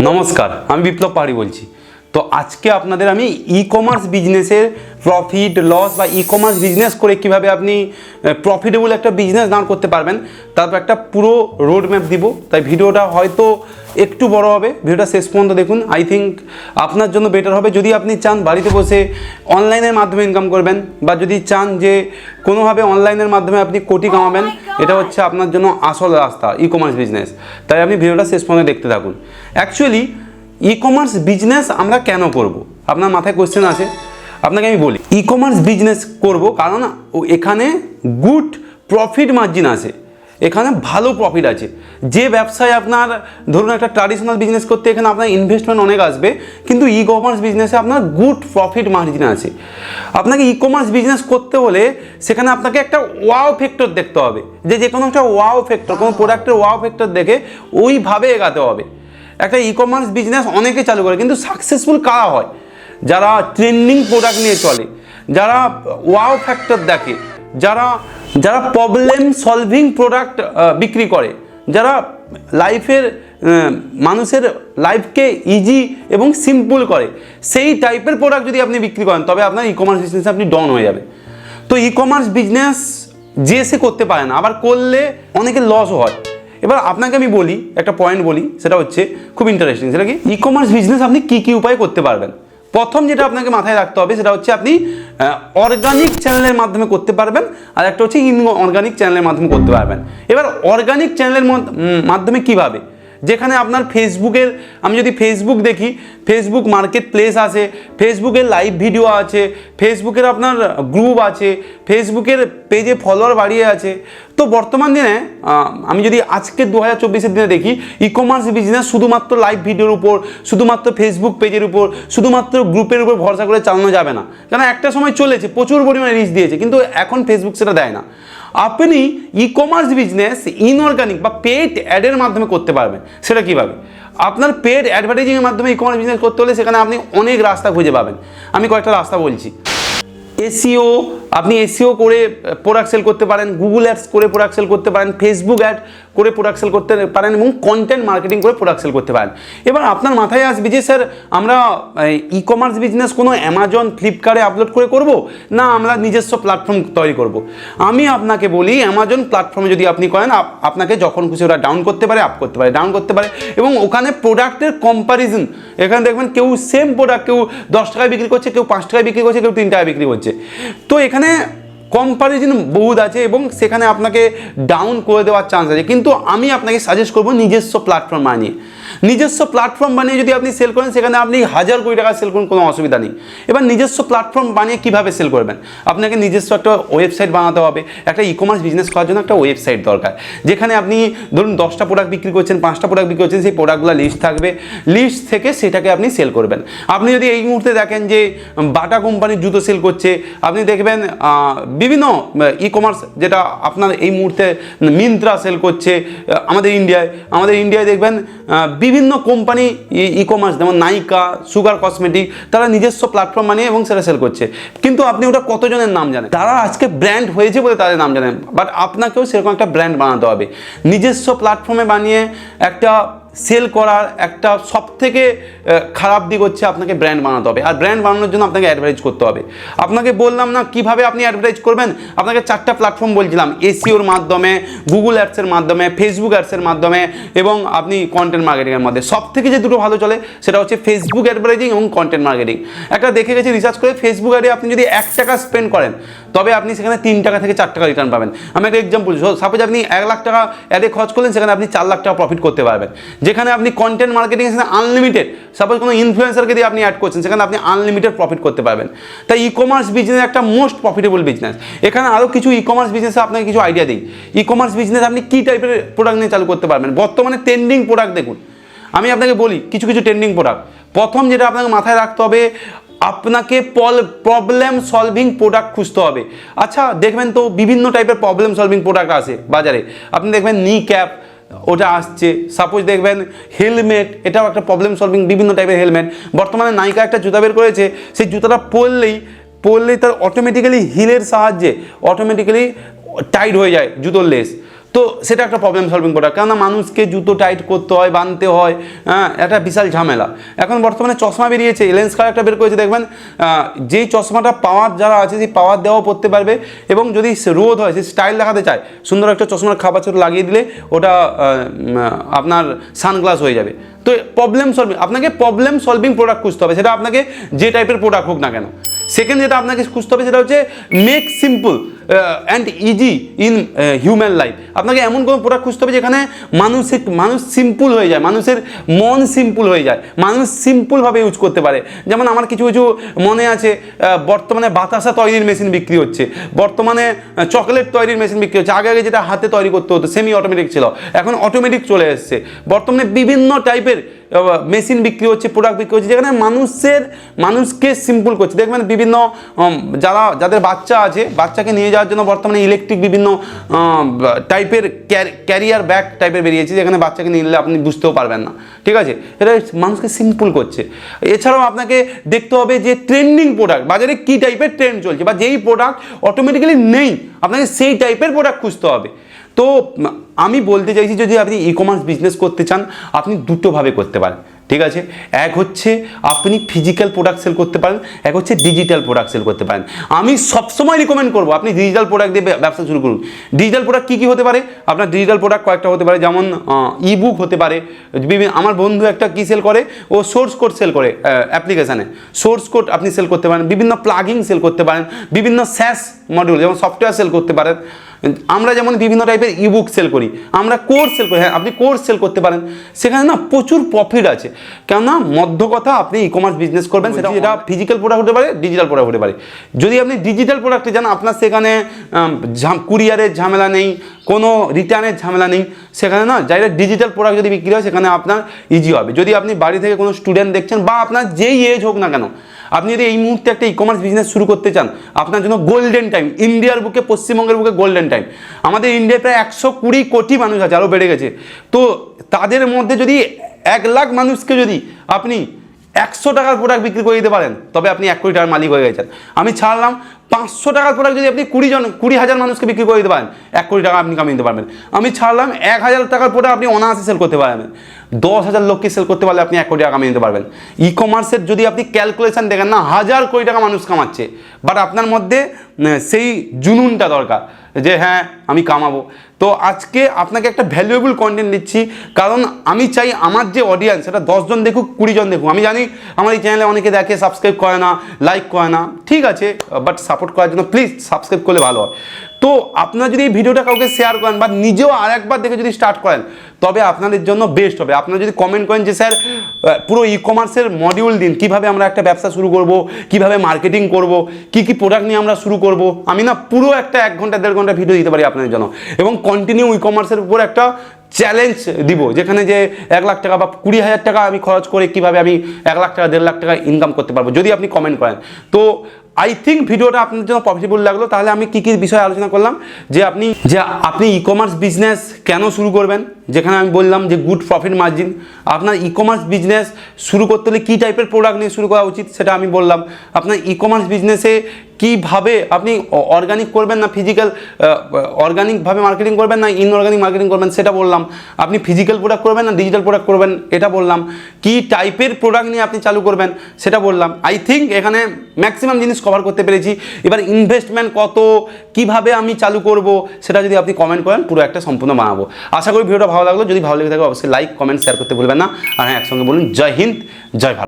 নমস্কার আমি বিপ্লব পাহাড়ি বলছি। তো আজকে আপনাদের আমি ই কমার্স বিজনেসের প্রফিট লস বা ই কমার্স বিজনেস করে কীভাবে আপনি প্রফিটেবল একটা বিজনেস দাঁড় করতে পারবেন তারপর একটা পুরো রোড ম্যাপ দিব। তাই ভিডিওটা হয়তো একটু বড় হবে ভিডিওটা শেষ পর্যন্ত দেখুন। আই থিঙ্ক আপনার জন্য বেটার হবে যদি আপনি চান বাড়িতে বসে অনলাইনের মাধ্যমে ইনকাম করবেন বা যদি চান যে কোনোভাবে অনলাইনের মাধ্যমে আপনি কোটি কামাবেন এটা হচ্ছে আপনার জন্য আসল রাস্তা ই কমার্স বিজনেস তাই আপনি ভিডিওটা শেষ পর্যন্ত দেখতে থাকুন। অ্যাকচুয়ালি ই কমার্স বিজনেস আমরা কেন করব? আপনার মাথায় কোশ্চেন আছে। আপনাকে আমি বলি ই কমার্স বিজনেস করব কারণ এখানে গুড প্রফিট মার্জিন আছে। এখানে ভালো প্রফিট আছে। যে ব্যবসায় আপনার, ধরুন একটা ট্র্যাডিশনাল বিজনেস করতে এখানে আপনার ইনভেস্টমেন্ট অনেক আসবে, কিন্তু ই কমার্স বিজনেসে আপনার গুড প্রফিট মার্জিন আছে। আপনাকে ই কমার্স বিজনেস করতে হলে সেখানে আপনাকে একটা ওয়াও ফ্যাক্টর দেখতে হবে। যে যে কোনো একটা ওয়াও ফ্যাক্টর কোনো প্রোডাক্টের ওয়াও ফ্যাক্টর দেখে ওইভাবে এগাতে হবে। একটা ই কমার্স বিজনেস অনেকে চালু করে, কিন্তু সাকসেসফুল কারা হয়? যারা ট্রেন্ডিং প্রোডাক্ট নিয়ে চলে, যারা ওয়াও ফ্যাক্টর দেখে, যারা যারা প্রবলেম সলভিং প্রোডাক্ট বিক্রি করে, যারা লাইফের মানুষের লাইফকে ইজি এবং সিম্পল করে, সেই টাইপের প্রোডাক্ট যদি আপনি বিক্রি করেন, তবে আপনার ই কমার্স বিজনেস আপনি ডাউন হয়ে যাবে। তো ই কমার্স বিজনেস যে সে করতে পারে না, আবার করলে অনেকের লসও হয়। এবার আপনাকে আমি বলি, একটা পয়েন্ট বলি, সেটা হচ্ছে খুব ইন্টারেস্টিং সেটা কি? ই কমার্স বিজনেস আপনি কী কী উপায় করতে পারবেন? প্রথম যেটা আপনাকে মাথায় রাখতে হবে, সেটা হচ্ছে আপনি অর্গানিক চ্যানেলের মাধ্যমে করতে পারবেন, আর একটা হচ্ছে ইন অর্গানিক চ্যানেলের মাধ্যমে করতে পারবেন। এবার অর্গানিক চ্যানেলের মাধ্যমে কীভাবে? যেখানে আপনার ফেসবুকের, আমি যদি ফেসবুক দেখি, ফেসবুক মার্কেট প্লেস আছে, ফেসবুকের লাইভ ভিডিও আছে, ফেসবুকের আপনার গ্রুপ আছে, ফেসবুকের পেজে ফলোয়ার বাড়িয়ে আছে, তো বর্তমান দিনে আমি যদি আজকে দু হাজার চব্বিশের দিনে দেখি ই কমার্স বিজনেস শুধুমাত্র লাইভ ভিডিওর উপর, শুধুমাত্র ফেসবুক পেজের উপর, শুধুমাত্র গ্রুপের উপর ভরসা করে চালানো যাবে না। কারণ একটা সময় চলেছে, প্রচুর পরিমাণে রিচ দিয়েছে, কিন্তু এখন ফেসবুক সেটা দেয় না। আপনি ই কমার্স বিজনেস ইনঅর্গানিক বা পেড অ্যাডের মাধ্যমে করতে পারবেন। সেটা কীভাবে? আপনার পেড অ্যাডভার্টাইজিংয়ের মাধ্যমে ই কমার্স বিজনেস করতে হলে সেখানে আপনি অনেক রাস্তা খুঁজে পাবেন। আমি কয়েকটা রাস্তা বলছি। এসিও আপনি এসিও করে প্রোডাক্ট সেল করতে পারেন গুগল অ্যাডস করে প্রোডাক্ট সেল করতে পারেন ফেসবুক অ্যাড করে প্রোডাক্ট সেল করতে পারেন এবং কন্টেন্ট মার্কেটিং করে প্রোডাক্ট সেল করতে পারেন। এবার আপনার মাথায় আসবে যে, স্যার, আমরা ই কমার্স বিজনেস কোনো অ্যামাজন ফ্লিপকার্টে আপলোড করে করব? না, আমরা নিজস্ব প্ল্যাটফর্ম তৈরি করব। আমি আপনাকে বলি অ্যামাজন প্ল্যাটফর্মে যদি আপনি করেন, আপ- আপনাকে যখন খুশি ওরা ডাউন করতে পারে আপ করতে পারে ডাউন করতে পারে এবং ওখানে প্রোডাক্টের কম্পারিজন এখানে দেখবেন কেউ সেম প্রোডাক্ট কেউ দশ টাকায় বিক্রি করছে, কেউ পাঁচ টাকায় বিক্রি করছে, কেউ তিন টাকায় বিক্রি করছে। তো এখানে এখানে কম্পারিজন বহুত আছে এবং সেখানে আপনাকে ডাউন করে দেওয়ার চান্স আছে। কিন্তু আমি আপনাকে সাজেস্ট করব নিজস্ব প্ল্যাটফর্ম বানিয়ে। নিজস্ব প্ল্যাটফর্ম বানিয়ে যদি আপনি সেল করেন, সেখানে আপনি হাজার কোটি টাকা সেল করুন, কোনো অসুবিধা নেই। এবার নিজস্ব প্ল্যাটফর্ম বানিয়ে কীভাবে সেল করবেন? আপনাকে নিজস্ব একটা ওয়েবসাইট বানাতে হবে। একটা ই কমার্স বিজনেস করার জন্য একটা ওয়েবসাইট দরকার। যেখানে আপনি ধরুন দশটা প্রোডাক্ট বিক্রি করছেন, পাঁচটা প্রোডাক্ট বিক্রি করছেন, সেই প্রোডাক্টগুলো লিস্ট থাকবে। লিস্ট থেকে সেটাকে আপনি সেল করবেন। আপনি যদি এই মুহূর্তে দেখেন যে বাটা কোম্পানির জুতো সেল করছে, আপনি দেখবেন বিভিন্ন ই কমার্স যেটা আপনার এই মুহূর্তে মিন্ত্রা সেল করছে আমাদের ইন্ডিয়ায় আমাদের ইন্ডিয়ায় দেখবেন বিভিন্ন কোম্পানি ই কমার্স যেমন নাইকা সুগার কসমেটিক তারা নিজস্ব প্ল্যাটফর্ম বানিয়ে এবং সেটা সেল করছে। কিন্তু আপনি ওটা কতজনের নাম জানেন? তারা আজকে ব্র্যান্ড হয়েছে বলে তাদের নাম জানেন। বাট আপনাকেও সেরকম একটা ব্র্যান্ড বানাতে হবে। নিজস্ব প্ল্যাটফর্মে বানিয়ে একটা সেল করার একটা সব থেকে খারাপ দিক হচ্ছে আপনাকে ব্র্যান্ড বানাতে হবে। আর ব্র্যান্ড বানানোর জন্য আপনাকে অ্যাডভার্টাইজ করতে হবে। আপনাকে বললাম না কীভাবে আপনি অ্যাডভার্টাইজ করবেন? আপনাকে চারটা প্ল্যাটফর্ম বলছিলাম। এসিওর মাধ্যমে গুগল অ্যাডসের মাধ্যমে ফেসবুক অ্যাডসের মাধ্যমে এবং আপনি কন্টেন্ট মার্কেটিংয়ের মধ্যে। সব থেকে যে দুটো ভালো চলে সেটা হচ্ছে ফেসবুক অ্যাডভার্টাইজিং এবং কন্টেন্ট মার্কেটিং একটা দেখে গেছি রিসার্চ করে ফেসবুক অ্যাডে আপনি যদি এক টাকা স্পেন্ড করেন, তবে আপনি সেখানে তিন টাকা থেকে চার টাকা রিটার্ন পাবেন। আমি একটা এক্সাম্পল সাপোজ আপনি এক লাখ টাকা অ্যাডে খরচ করলেন, সেখানে আপনি চার লাখ টাকা প্রফিট করতে পারবেন। যেখানে আপনি কন্টেন্ট মার্কেটিং সেখানে আনলিমিটেড সাপোজ কোনো ইনফ্লুয়েন্সারকে দিয়ে আপনি অ্যাড করছেন, সেখানে আপনি আনলিমিটেড প্রফিট করতে পারবেন। তাই ই কমার্স বিজনেস একটা মোস্ট প্রফিটেবল বিজনেস এখানে আরও কিছু ই কমার্স বিজনেসে আপনাকে কিছু আইডিয়া দিই। ই কমার্স বিজনেস আপনি কী টাইপের প্রোডাক্ট নিয়ে চালু করতে পারবেন? বর্তমানে ট্রেন্ডিং প্রোডাক্ট দেখুন। আমি আপনাকে বলি, কিছু কিছু ট্রেন্ডিং প্রোডাক্ট প্রথম যেটা আপনাকে মাথায় রাখতে হবে, আপনাকে পল প্রবলেম সলভিং প্রোডাক্ট খুঁজতে হবে। আচ্ছা দেখবেন তো বিভিন্ন টাইপের প্রবলেম সলভিং প্রোডাক্ট আছে বাজারে। আপনি দেখবেন নি ক্যাপ ওটা আসছে। সাপোজ দেখবেন হেলমেট এটাও একটা প্রবলেম সলভিং বিভিন্ন টাইপের হেলমেট বর্তমানে নায়িকা একটা জুতা বের করেছে, সেই জুতাটা পরলেই পরলেই তার অটোমেটিক্যালি হিলের সাহায্যে অটোমেটিক্যালি টাইট হয়ে যায় জুতোর লেস তো সেটা একটা প্রবলেম সলভিং করা কেননা মানুষকে জুতো টাইট করতে হয় বাঁধতে হয় হ্যাঁ একটা বিশাল ঝামেলা। এখন বর্তমানে চশমা বেরিয়েছে লেন্স কার একটা বের করেছে, দেখবেন যেই চশমাটা পাওয়ার যারা আছে, সেই পাওয়ার দেওয়াও পড়তে পারবে এবং যদি রোদ হয়, সে স্টাইল দেখাতে চায়, সুন্দর একটা চশমার খাবার ছোট লাগিয়ে দিলে ওটা আপনার সানগ্লাস হয়ে যাবে। তো প্রবলেম সলভিং আপনাকে প্রবলেম সলভিং প্রোডাক্ট খুঁজতে হবে। সেটা আপনাকে যে টাইপের প্রোডাক্ট হোক না কেন। সেকেন্ড যেটা আপনাকে খুঁজতে হবে, সেটা হচ্ছে make simple and easy in human life আপনাকে এমন কোনো প্রোডাক্ট খুঁজতে হবে যেখানে মানসিক মানুষ সিম্পল হয়ে যায়, মানুষের মন সিম্পল হয়ে যায়, মানুষ সিম্পলভাবে ইউজ করতে পারে। যেমন আমার কিছু কিছু মনে আছে বর্তমানে বাতাসা তৈরির মেশিন বিক্রি হচ্ছে। বর্তমানে চকলেট তৈরির মেশিন বিক্রি হচ্ছে। আগে আগে যেটা হাতে তৈরি করতে হতো সেমি অটোমেটিক ছিল। এখন অটোমেটিক চলে এসছে। বর্তমানে বিভিন্ন টাইপের মেশিন বিক্রি হচ্ছে প্রোডাক্ট বিক্রি হচ্ছে, যেখানে মানুষের, মানুষকে সিম্পল করছে। দেখবেন বিভিন্ন যারা, যাদের বাচ্চা আছে, বাচ্চাকে নিয়ে যাওয়ার জন্য বর্তমানে ইলেকট্রিক বিভিন্ন টাইপের ক্যারিয়ার ব্যাগ টাইপের বেরিয়েছে, যেখানে বাচ্চাকে নিয়ে নিলে আপনি বুঝতেও পারবেন না। ঠিক আছে? এটা মানুষকে সিম্পল করছে। এছাড়াও আপনাকে দেখতে হবে যে ট্রেন্ডিং প্রোডাক্ট বাজারে কী টাইপের ট্রেন্ড চলছে, বা যেই প্রোডাক্ট অটোমেটিক্যালি নেই, আপনাকে সেই টাইপের প্রোডাক্ট খুঁজতে হবে। তো, আমি বলতে চাইছি যদি আপনি ই কমার্স বিজনেস করতে চান, আপনি দুটোভাবে করতে পারেন, ঠিক আছে? এক হচ্ছে আপনি ফিজিক্যাল প্রোডাক্ট সেল করতে পারেন, এক হচ্ছে ডিজিটাল প্রোডাক্ট সেল করতে পারেন। আমি সবসময় রিকমেন্ড করব, আপনি ডিজিটাল প্রোডাক্ট দিয়ে ব্যবসা শুরু করুন। ডিজিটাল প্রোডাক্ট কী কী হতে পারে? আপনার ডিজিটাল প্রোডাক্ট কয়েকটা হতে পারে, যেমন ই বুক হতে পারে। বিভিন্ন আমার বন্ধু একটা কী সেল করে? ও সোর্স কোড সেল করে অ্যাপ্লিকেশানে সোর্স কোড আপনি সেল করতে পারেন, বিভিন্ন প্লাগিং সেল করতে পারেন, বিভিন্ন স্যাস মডিউল যেমন সফটওয়্যার সেল করতে পারেন। আমরা যেমন বিভিন্ন টাইপের ইবুক সেল করি আমরা কোর্স সেল করি হ্যাঁ আপনি কোর্স সেল করতে পারেন। সেখানে না প্রচুর প্রফিট আছে। কেননা মধ্য কথা আপনি ই কমার্স বিজনেস করবেন সেটা যেটা ফিজিক্যাল প্রোডাক্ট হতে পারে ডিজিটাল প্রোডাক্ট হতে পারে। যদি আপনি ডিজিটাল প্রোডাক্টে যান আপনার সেখানে কুরিয়ারের ঝামেলা নেই কোনো রিটার্নের ঝামেলা নেই সেখানে না যারা ডিজিটাল প্রোডাক্ট যদি বিক্রি হয় সেখানে আপনার ইজি হবে। যদি আপনি বাড়ি থেকে কোনো স্টুডেন্ট দেখছেন বা আপনার যেই এজ হোক না কেন আপনি যদি এই মুহূর্তে একটা ই কমার্স বিজনেস শুরু করতে চান, আপনার জন্য গোল্ডেন টাইম ইন্ডিয়ার বুকে, পশ্চিমবঙ্গের বুকে গোল্ডেন টাইম আমাদের ইন্ডিয়ায় প্রায় একশো কুড়ি কোটি মানুষ আছে আরও বেড়ে গেছে। তো তাদের মধ্যে যদি এক লাখ মানুষকে যদি আপনি একশো টাকার প্রোডাক্ট বিক্রি করে দিতে পারেন, তবে আপনি এক কোটি টাকার মালিক হয়ে গেছেন। আমি ছাড়লাম পাঁচশো টাকার প্রোডাক্ট যদি আপনি কুড়ি জন, কুড়ি হাজার মানুষকে বিক্রি করে দিতে পারেন, এক কোটি টাকা আপনি কামিয়ে নিতে পারবেন। আমি ছাড়লাম এক হাজার টাকার প্রোডাক্ট আপনি অনায়াসে সেল করতে পারবেন। দশ হাজার লোককে সেল করতে পারলে আপনি এক কোটি টাকা কামিয়ে নিতে পারবেন। ই কমার্সের যদি আপনি ক্যালকুলেশন দেখেন না, হাজার কোটি টাকা মানুষ কামাচ্ছে। বাট আপনার মধ্যে সেই জুনুনটা দরকার যে হ্যাঁ আমি কামাবো। তো আজকে আপনাকে একটা ভ্যালুয়েবল কন্টেন্ট দিচ্ছি। কারণ আমি চাই আমার যে অডিয়েন্স সেটা দশজন দেখুক কুড়িজন দেখুক। আমি জানি আমার এই চ্যানেলে অনেকে দেখে সাবস্ক্রাইব করে না লাইক করে না। ঠিক আছে বাট সাপোর্ট করার জন্য প্লিজ সাবস্ক্রাইব করলে ভালো হয়। তো আপনারা যদি এই ভিডিওটা কাউকে শেয়ার করেন বা নিজেও আর একবার দেখে যদি স্টার্ট করেন, তবে আপনাদের জন্য বেস্ট হবে। আপনারা যদি কমেন্ট করেন যে, স্যার পুরো ই কমার্সের মডিউল দিন, কীভাবে আমরা একটা ব্যবসা শুরু করব, কীভাবে মার্কেটিং করব, কি কি প্রোডাক্ট নিয়ে আমরা শুরু করব? আমি না পুরো একটা এক ঘণ্টা, দেড় ঘণ্টা ভিডিও দিতে পারি আপনাদের জন্য। এবং কন্টিনিউ ই কমার্সের উপর একটা চ্যালেঞ্জ দিব, যেখানে যে এক লাখ টাকা বা কুড়ি হাজার টাকা আমি খরচ করে কীভাবে আমি এক লাখ টাকা, দেড় লাখ টাকা ইনকাম করতে পারব, যদি আপনি কমেন্ট করেন। তো আই থিঙ্ক ভিডিওটা আপনার জন্য প্রফিটেবল লাগল। তাহলে আমি কী কী বিষয়ে আলোচনা করলাম? যে আপনি যে আপনি ই কমার্স বিজনেস কেন শুরু করবেন? যেখানে আমি বললাম যে গুড প্রফিট মার্জিন আপনার ই কমার্স বিজনেস শুরু করতে হলে কী টাইপের প্রোডাক্ট নিয়ে শুরু করা উচিত সেটা আমি বললাম। আপনার ই কমার্স বিজনেসে কীভাবে আপনি অর্গানিক করবেন না ফিজিক্যাল অর্গানিকভাবে মার্কেটিং করবেন না ইনঅর্গানিক মার্কেটিং করবেন সেটা বললাম। আপনি ফিজিক্যাল প্রোডাক্ট করবেন না ডিজিটাল প্রোডাক্ট করবেন এটা বললাম। কি টাইপের প্রোডাক্ট নিয়ে আপনি চালু করবেন সেটা বললাম। আই থিঙ্ক এখানে ম্যাক্সিমাম জিনিস কভার করতে পেরেছি। এবার ইনভেস্টমেন্ট কত, কীভাবে আমি চালু করব সেটা যদি আপনি কমেন্ট করেন, পুরো একটা সম্পূর্ণ বানাবো। আশা করি ভিডিওটা ভালো লাগল। যদি ভালো লেগে থাকে, অবশ্যই লাইক কমেন্ট শেয়ার করতে ভুলবেন না। আর হ্যাঁ একসঙ্গে বলুন, জয় হিন্দ, জয় ভারত।